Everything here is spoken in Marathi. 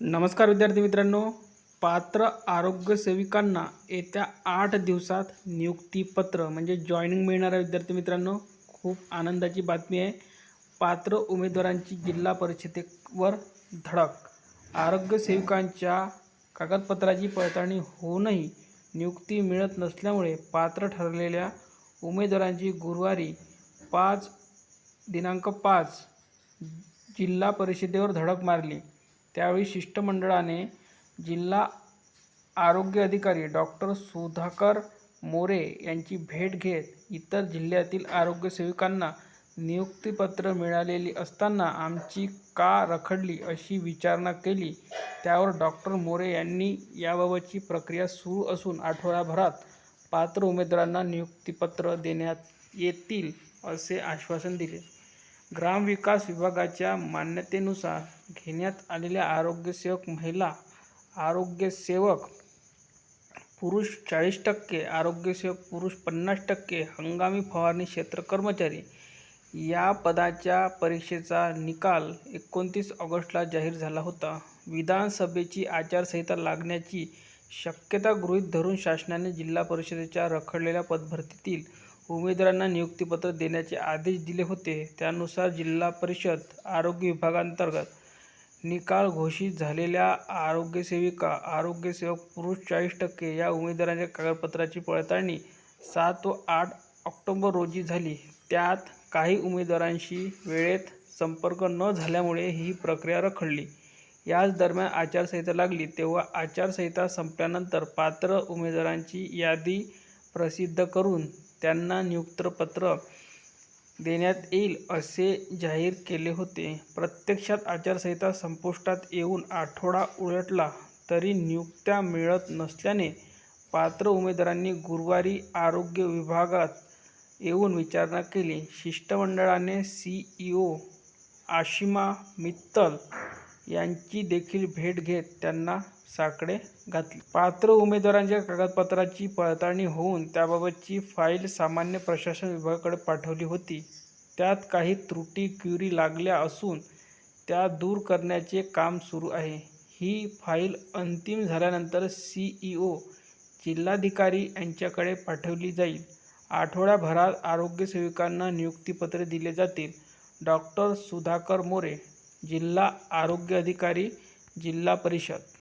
नमस्कार विद्यार्थी मित्रांनो. पात्र आरोग्य सेविकांना येत्या आठ दिवसात नियुक्तीपत्र म्हणजे जॉईनिंग मिळणाऱ्या विद्यार्थी मित्रांनो खूप आनंदाची बातमी आहे. पात्र उमेदवारांची जिल्हा परिषदेवर धडक. आरोग्य सेविकांच्या कागदपत्राची पडताळणी होऊनही नियुक्ती मिळत नसल्यामुळे पात्र ठरलेल्या उमेदवारांची गुरुवारी पाच दिनांक पाच जिल्हा परिषदेवर धडक मारली. त्यावेळी शिष्टमंडळाने जिल्हा आरोग्य अधिकारी डॉक्टर सुधाकर मोरे यांची भेट घेत इतर जिल्ह्यातील आरोग्यसेविकांना नियुक्तीपत्र मिळालेली असताना आमची का रखडली अशी विचारणा केली त्यावर डॉक्टर मोरे यांनी याबाबतची प्रक्रिया सुरू असून आठवड्याभरात पात्र उमेदवारांना नियुक्तीपत्र देण्यात येतील असे आश्वासन दिले. ग्रामविकास विभागाच्या मान्यतेनुसार घेण्यात आलेल्या आरोग्यसेवक महिला आरोग्यसेवक पुरुष चाळीस टक्के आरोग्यसेवक पुरुष पन्नास टक्के हंगामी फवारणी क्षेत्र कर्मचारी या पदाच्या परीक्षेचा निकाल एकोणतीस ऑगस्टला जाहीर झाला होता. विधानसभेची आचारसंहिता लागण्याची शक्यता गृहीत धरून शासनाने जिल्हा परिषदेच्या रखडलेल्या पदभरतीतील उमेदवारांना नियुक्तीपत्र देण्याचे आदेश दिले होते. त्यानुसार जिल्हा परिषद आरोग्य विभागांतर्गत निकाल घोषित झालेल्या आरोग्यसेविका आरोग्यसेवक पुरुष चाळीस टक्के या उमेदवारांच्या कागदपत्राची पडताळणी सात व आठ ऑक्टोबर रोजी झाली. त्यात काही उमेदवारांशी वेळेत संपर्क न झाल्यामुळे ही प्रक्रिया रखडली. याच दरम्यान आचारसंहिता लागली. तेव्हा आचारसंहिता संपल्यानंतर पात्र उमेदवारांची यादी प्रसिद्ध करून त्यांना नियुक्तपत्र देण्यात येईल असे जाहीर केले होते. प्रत्यक्षात आचारसंहिता संपुष्टात येऊन आठवडा उलटला तरी नियुक्त्या मिळत नसल्याने पात्र उमेदवारांनी गुरुवारी आरोग्य विभागात येऊन विचारणा केली. शिष्टमंडळाने C E O Ashima Mittal यांची देखील भेट घेत त्यांना साकडे घातले. पात्र उमेदवारांच्या कागदपत्राची पडताळणी होऊन त्याबाबतची फाईल सामान्य प्रशासन विभागाकडे पाठवली होती. त्यात काही त्रुटी क्युरी लागल्या असून त्या दूर करण्याचे काम सुरू आहे. ही फाईल अंतिम झाल्यानंतर सी ई ओ जिल्हाधिकारी यांच्याकडे पाठवली जाईल. आठवड्याभरात आरोग्यसेविकांना नियुक्तीपत्रे दिले जातील. डॉक्टर सुधाकर मोरे जिल्हा आरोग्य अधिकारी जिल्हा परिषद.